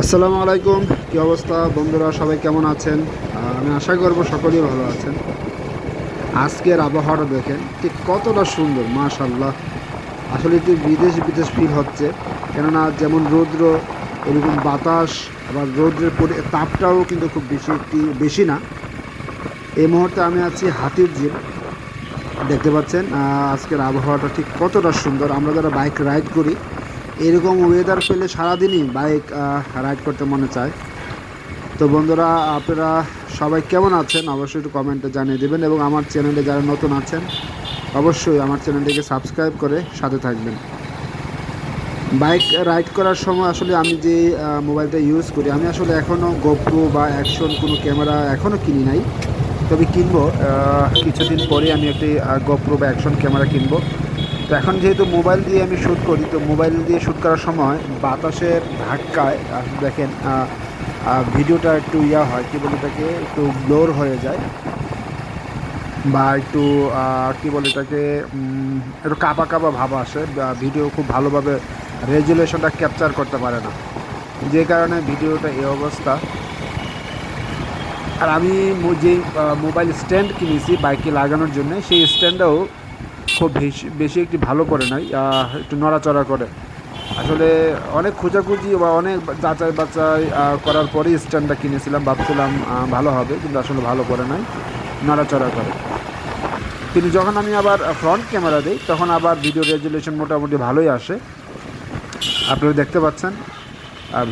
আসসালামু আলাইকুম, কি অবস্থা? বন্ধুরা, সবাই কেমন আছেন? আমি আশা করব সকলেই ভালো আছেন। আজকের আবহাওয়াটা দেখেন, ঠিক কতটা সুন্দর মাশাল্লাহ আসলে একটু বিদেশ বিদেশ ফিল হচ্ছে, কেননা যেমন রৌদ্র, এরকম বাতাস, আবার রৌদ্রের পরি, তাপটাও কিন্তু খুব বেশি একটি, বেশি না। এই মুহূর্তে আমি আছি হাতির ঝিল, দেখতে পাচ্ছেন আজকের আবহাওয়াটা ঠিক কতটা সুন্দর। আমরা যারা বাইক রাইড করি এরকম ওয়েদার পেলে সারাদিনই বাইক রাইড করতে মনে চায়। তো বন্ধুরা, আপনারা সবাই কেমন আছেন? অবশ্যই একটু কমেন্টে জানিয়ে দেবেন এবং আমার চ্যানেলে যারা নতুন আছেন, অবশ্যই আমার চ্যানেলটিকে সাবস্ক্রাইব করে সাথে থাকবেন। বাইক রাইড করার সময় আসলে আমি যে মোবাইলটা ইউজ করি, আমি আসলে এখনও গোপ্রো বা অ্যাকশন কোনো ক্যামেরা এখনও কিনি নাই। তবে কিনবো কিছুদিন পরে আমি একটি গোপ্রো বা অ্যাকশন ক্যামেরা কিনবো। তো এখন যেহেতু মোবাইল দিয়ে আমি শ্যুট করি, তো মোবাইল দিয়ে শ্যুট করার সময় বাতাসের ধাক্কায় দেখেন ভিডিওটা একটু ইয়া হয়, কী বলে এটাকে, একটু ব্লোর হয়ে যায় বা একটু কি বলে এটাকে একটু কাপা কাপা ভাব আসে ভিডিও খুব ভালোভাবে রেজুলেশনটা ক্যাপচার করতে পারে না। যে কারণে ভিডিওটা এই অবস্থা। আর আমি যে মোবাইল স্ট্যান্ড কিনেছি বাইকে লাগানোর জন্য, সেই স্ট্যান্ডটাও খুব বেশি বেশি একটি ভালো করে নাই একটু নড়াচড়া করে। আসলে অনেক খোঁজাখুঁজি বা অনেক যাচাই আহ, করার পরেই স্ট্যান্ডটা কিনেছিলাম ভাবছিলাম ভালো হবে কিন্তু আসলে ভালো করে নাই নড়াচড়া করে। কিন্তু যখন আমি আবার ফ্রন্ট ক্যামেরা দিই তখন আবার ভিডিও রেজুলেশন মোটামুটি ভালোই আসে। আপনারা দেখতে পাচ্ছেন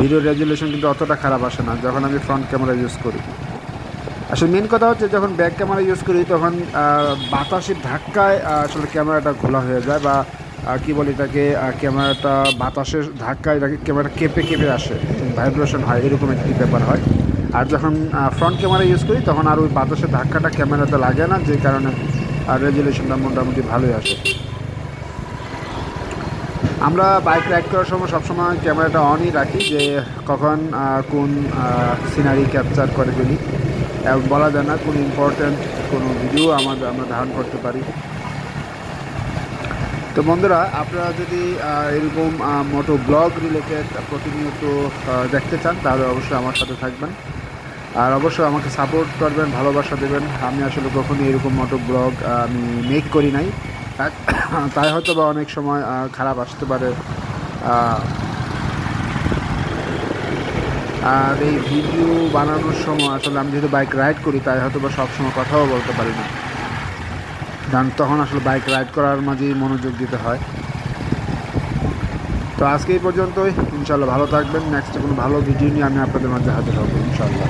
ভিডিও রেজুলেশন কিন্তু অতটা খারাপ আসে না যখন আমি ফ্রন্ট ক্যামেরা ইউজ করি। আসলে মেন কথা হচ্ছে যখন ব্যাক ক্যামেরা ইউজ করি, তখন বাতাসের ধাক্কায় আসলে ক্যামেরাটা খোলা হয়ে যায় বা কি বলে এটাকে ক্যামেরাটা বাতাসের ধাক্কায় এটাকে ক্যামেরা কেঁপে কেঁপে আসে। ভাইব্রেশন হয়, এরকম একটি ব্যাপার হয়। আর যখন ফ্রন্ট ক্যামেরা ইউজ করি, তখন আর ওই বাতাসের ধাক্কাটা ক্যামেরাতে লাগে না, যে কারণে রেজুলেশনটা মোটামুটি ভালোই আসে। আমরা বাইক রাইড করার সময় সবসময় ক্যামেরাটা অনই রাখি, যে কখন কোন সিনারি ক্যাপচার করে ফেলি বলা যায় না কোন ইম্পর্ট্যান্ট কোনো ভিডিও আমাদের আমরা ধারণ করতে পারি। তো বন্ধুরা, আপনারা যদি এরকম মোটো ব্লগ রিলেটেড প্রতিনিয়ত দেখতে চান, তাহলে অবশ্যই আমার সাথে থাকবেন। আর অবশ্যই আমাকে সাপোর্ট করবেন, ভালোবাসা দেবেন। আমি আসলে কখনই এরকম মোটো ব্লগ আমি মেক করি নাই। তাই- হয়তো বা অনেক সময় খারাপ আসতে পারে। আর এই ভিডিও বানানোর সময় আসলে আমি যেহেতু বাইক রাইড করি, তাই হয়তো বা সবসময় কথাও বলতে পারি না। কারণ তখন আসলে বাইক রাইড করার মাঝেই মনোযোগ দিতে হয়। তো আজকে এই পর্যন্তই। ইনশাল্লাহ ভালো থাকবেন। নেক্সট কোনো ভালো ভিডিও নিয়ে আমি আপনাদের মাঝে হাজির হব ইনশাল্লাহ